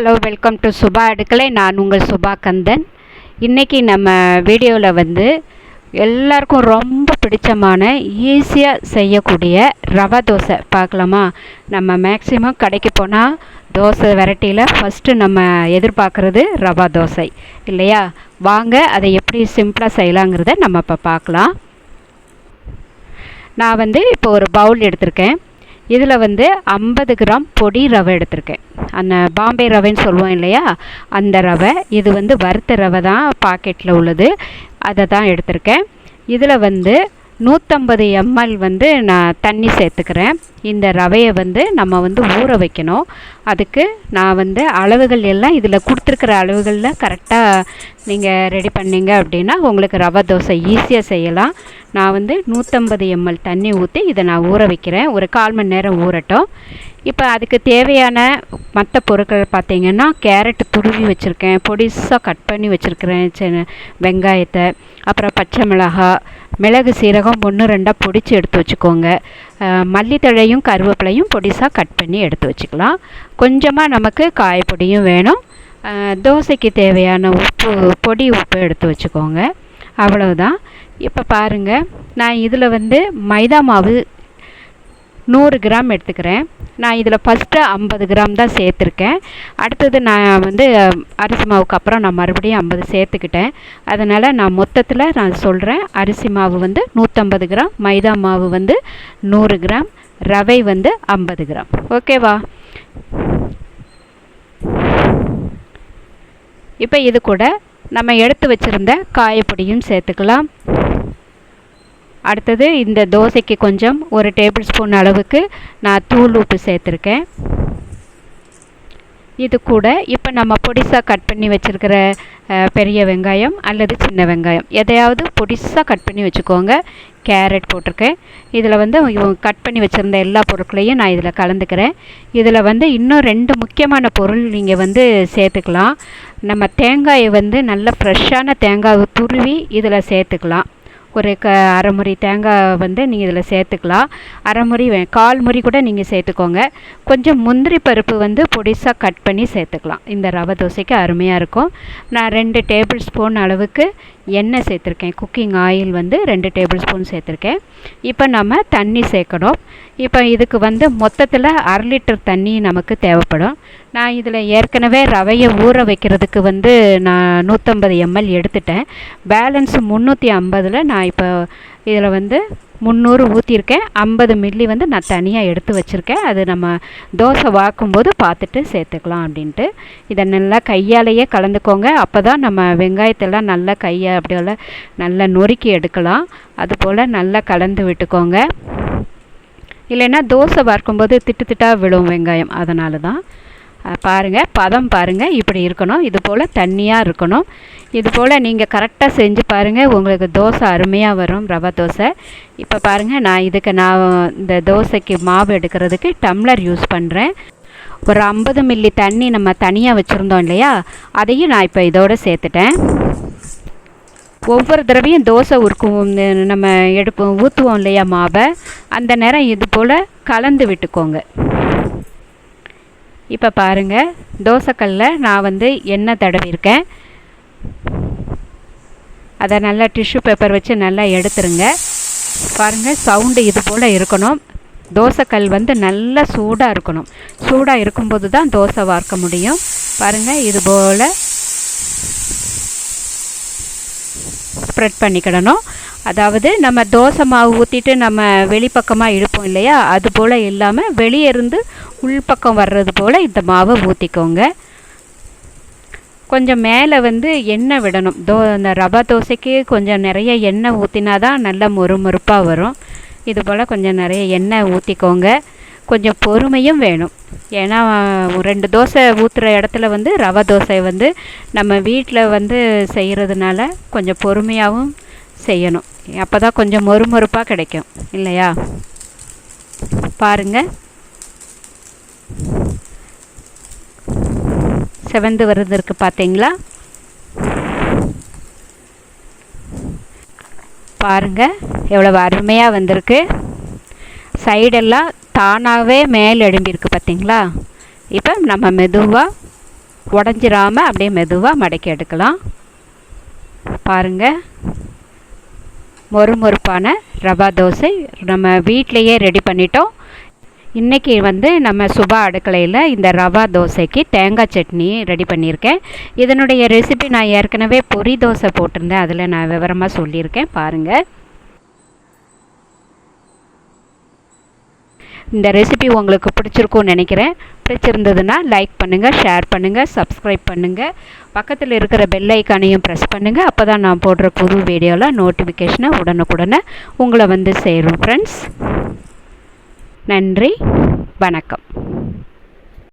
Hello welcome to Subha அடுக்கலை நான் உங்கள் சுபா கந்தன் இன்றைக்கி நம்ம வீடியோவில் வந்து எல்லாருக்கும் ரொம்ப பிடிச்சமான ஈஸியாக செய்யக்கூடிய ரவா தோசை பார்க்கலாமா? நம்ம மேக்ஸிமம் கடைக்கு போனால் தோசை வெரைட்டியில் ஃபஸ்ட்டு நம்ம எதிர்பார்க்குறது ரவா தோசை. இல்லையா? வாங்க அதை எப்படி சிம்பிளாக செய்யலாங்கிறத நம்ம இப்போ பார்க்கலாம். நான் வந்து இப்போ ஒரு பவுல் எடுத்திருக்கேன். இதில் வந்து ஐம்பது கிராம் பொடி ரவை எடுத்திருக்கேன். அந்த பாம்பே ரவைன்னு சொல்லுவோம் இல்லையா? அந்த ரவை. இது வந்து வறுத்த ரவை தான் பாக்கெட்டில் உள்ளது. அதை தான் எடுத்திருக்கேன். இதில் வந்து நூற்றம்பது எம்எல் வந்து நான் தண்ணி சேர்த்துக்கிறேன். இந்த ரவையை வந்து நம்ம வந்து ஊற வைக்கணும். அதுக்கு நான் வந்து அளவுகள் எல்லாம் இதில் கொடுத்துருக்குற அளவுகளில் கரெக்டாக நீங்கள் ரெடி பண்ணீங்க அப்படின்னா உங்களுக்கு ரவை தோசை ஈஸியாக செய்யலாம். நான் வந்து நூற்றம்பது எம்எல் தண்ணி ஊற்றி இதை நான் ஊற வைக்கிறேன். ஒரு கால் மணி நேரம் ஊறட்டும். இப்போ அதுக்கு தேவையான மற்ற பொருட்கள் பார்த்திங்கன்னா கேரட் துருவி வச்சுருக்கேன். பொடிசாக கட் பண்ணி வச்சுருக்கிறேன். சின்ன வெங்காயத்தை அப்புறம் பச்சை மிளகாய் மிளகு சீரகம் ஒன்று ரெண்டாக பொடிச்சு எடுத்து வச்சுக்கோங்க. மல்லித்தழையும் கருவேப்பிலையும் பொடிசாக கட் பண்ணி எடுத்து வச்சுக்கலாம். கொஞ்சமாக நமக்கு காயப்பொடியும் வேணும். தோசைக்கு தேவையான உப்பு பொடி உப்பு எடுத்து வச்சுக்கோங்க. அவ்வளவுதான். இப்போ பாருங்கள் நான் இதில் வந்து மைதா மாவு நூறு கிராம் எடுத்துக்கிறேன். நான் இதில் ஃபஸ்ட்டு ஐம்பது கிராம் தான் சேர்த்துருக்கேன். அடுத்தது நான் வந்து அரிசி மாவுக்கு அப்புறம் நான் மறுபடியும் ஐம்பது சேர்த்துக்கிட்டேன். அதனால் நான் மொத்தத்தில் நான் சொல்கிறேன் அரிசி மாவு வந்து நூற்றம்பது கிராம் மைதா மாவு வந்து நூறு கிராம் ரவை வந்து ஐம்பது கிராம். ஓகேவா இப்போ இது கூட நம்ம எடுத்து வச்சுருந்த காயப்பொடியும் சேர்த்துக்கலாம். அடுத்தது இந்த தோசைக்கு கொஞ்சம் ஒரு டேபிள் ஸ்பூன் அளவுக்கு நான் தூள் உப்பு சேர்த்துருக்கேன். இது கூட இப்போ நம்ம பொடிசாக கட் பண்ணி வச்சுருக்கிற பெரிய வெங்காயம் அல்லது சின்ன வெங்காயம். எதையாவது பொடிசாக கட் பண்ணி வச்சுக்கோங்க. கேரட் போட்டிருக்கேன். இதில் வந்து கட் பண்ணி வச்சுருந்த எல்லா பொருட்களையும் நான் இதில் கலந்துக்கிறேன். இதில் வந்து இன்னும் ரெண்டு முக்கியமான பொருள் நீங்கள் வந்து சேர்த்துக்கலாம். நம்ம தேங்காயை வந்து நல்ல ஃப்ரெஷ்ஷான தேங்காவை துருவி இதில் சேர்த்துக்கலாம். ஒரு க அரை முறி தேங்காய் வந்து நீங்கள் இதில் சேர்த்துக்கலாம். அரை முறி கால் முறி கூட நீங்கள் சேர்த்துக்கோங்க. கொஞ்சம் முந்திரி பருப்பு வந்து பொடிசாக கட் பண்ணி சேர்த்துக்கலாம். இந்த ரவை தோசைக்கு அருமையாக இருக்கும். நான் ரெண்டு டேபிள் ஸ்பூன் அளவுக்கு எண்ணெய் சேர்த்துருக்கேன். குக்கிங் ஆயில் வந்து ரெண்டு டேபிள் ஸ்பூன் சேர்த்துருக்கேன். இப்போ நம்ம தண்ணி சேர்க்கணும். இப்போ இதுக்கு வந்து மொத்தத்தில் அரை லிட்டர் தண்ணி நமக்கு தேவைப்படும். நான் இதில் ஏற்கனவே ரவையை ஊற வைக்கிறதுக்கு வந்து நான் நூற்றம்பது எம்எல் எடுத்துட்டேன். பேலன்ஸ் முந்நூற்றி ஐம்பதில் நான் இப்போ இதில் வந்து முந்நூறு ஊற்றிருக்கேன் ஐம்பது மில்லி வந்து நான் தனியாக எடுத்து வச்சுருக்கேன். அது நம்ம தோசை வாக்கும்போது பார்த்துட்டு சேர்த்துக்கலாம் அப்படின்ட்டு. இதை நல்லா கையாலேயே கலந்துக்கோங்க. அப்போ தான் நம்ம வெங்காயத்தெல்லாம் நல்லா கையை அப்படியெல்லாம் நல்லா நொறுக்கி எடுக்கலாம். அதுபோல் நல்லா கலந்து விட்டுக்கோங்க. இல்லைன்னா தோசை வார்க்கும்போது திட்டு திட்டாக விழும் வெங்காயம். அதனால தான். பாருங்கள் பதம் பாருங்கள் இப்படி இருக்கணும். இது போல் தண்ணியாக இருக்கணும். இது போல் நீங்கள் கரெக்டாக செஞ்சு பாருங்கள் உங்களுக்கு தோசை அருமையாக வரும் ரவா தோசை. இப்போ பாருங்கள் நான் இதுக்கு நான் இந்த தோசைக்கு மாவு எடுக்கிறதுக்கு டம்ளர் யூஸ் பண்ணுறேன் ஒரு ஐம்பது மில்லி தண்ணி நம்ம தனியாக வச்சுருந்தோம் இல்லையா அதையும் நான் இப்போ இதோடு சேர்த்துட்டேன். ஒவ்வொரு தடவையும் தோசை உருக்குவோம் நம்ம எடுப்போம் ஊற்றுவோம் இல்லையா மாவை. அந்த நேரம் இது போல் கலந்து விட்டுக்கோங்க. இப்போ பாருங்கள் தோசைக்கல்லில் நான் வந்து எண்ணெய் தடவிருக்கேன் அதை நல்லா டிஷ்யூ பேப்பர் வச்சு நல்லா எடுத்துருங்க. பாருங்கள் சவுண்டு இது போல் இருக்கணும். தோசைக்கல் வந்து நல்லா சூடாக இருக்கணும். சூடாக இருக்கும்போது தான் தோசை வார்க்க முடியும். பாருங்கள் இது போல் ஸ்ப்ரெட் பண்ணிக்கிடணும். அதாவது நம்ம தோசை மாவு ஊற்றிட்டு நம்ம வெளிப்பக்கமாக இழுப்போம் இல்லையா? அது போல் இல்லாமல் வெளியே இருந்து உள்பக்கம் வர்றது போல் இந்த மாவை ஊற்றிக்கோங்க கொஞ்சம் மேலே வந்து எண்ணெய் விடணும். தோ இந்த ரவா தோசைக்கு கொஞ்சம் நிறைய எண்ணெய் ஊற்றினா தான் நல்ல மொறுமொறுப்பாக வரும். இது போல் கொஞ்சம் நிறைய எண்ணெய் ஊற்றிக்கோங்க கொஞ்சம் பொறுமையும் வேணும். ஏன்னா ரெண்டு தோசை ஊற்றுற இடத்துல வந்து ரவா தோசை வந்து நம்ம வீட்டில் வந்து செய்கிறதுனால கொஞ்சம் பொறுமையாகவும் செய்யணும். அப்போ தான் கொஞ்சம் மொறுமொறுப்பாக கிடைக்கும். இல்லையா? பாருங்கள் செவந்து வருது பார்த்தீங்களா? பாருங்கள் எவ்வளோ அருமையாக வந்திருக்கு. சைடெல்லாம் தானாகவே மேல் எழும்பியிருக்கு பார்த்தீங்களா? இப்போ நம்ம மெதுவாக உடஞ்சிராமல் அப்படியே மெதுவாக மடக்கி எடுக்கலாம். பாருங்கள் மொறுமொறுப்பான ரவா தோசை நம்ம வீட்டிலையே ரெடி பண்ணிட்டோம். இன்றைக்கி வந்து நம்ம சுபா அடுக்கலையில் இந்த ரவா தோசைக்கு தேங்காய் சட்னி ரெடி பண்ணியிருக்கேன். இதனுடைய ரெசிபி நான் ஏற்கனவே பொரி தோசை போட்டிருந்தேன். அதில் நான் விவரமாக சொல்லியிருக்கேன். பாருங்கள் இந்த ரெசிபி உங்களுக்கு பிடிச்சிருக்கும்னு நினைக்கிறேன். பிடிச்சிருந்ததுன்னா லைக் பண்ணுங்கள் ஷேர் பண்ணுங்கள் சப்ஸ்கிரைப் பண்ணுங்கள் பக்கத்தில் இருக்கிற பெல் ஐக்கானையும் ப்ரெஸ் பண்ணுங்கள் அப்போ தான் நான் போடுற புது வீடியோவில் நோட்டிஃபிகேஷனை உடனுக்குடனே உங்களை வந்து சேரும். ஃப்ரெண்ட்ஸ் நன்றி வணக்கம்.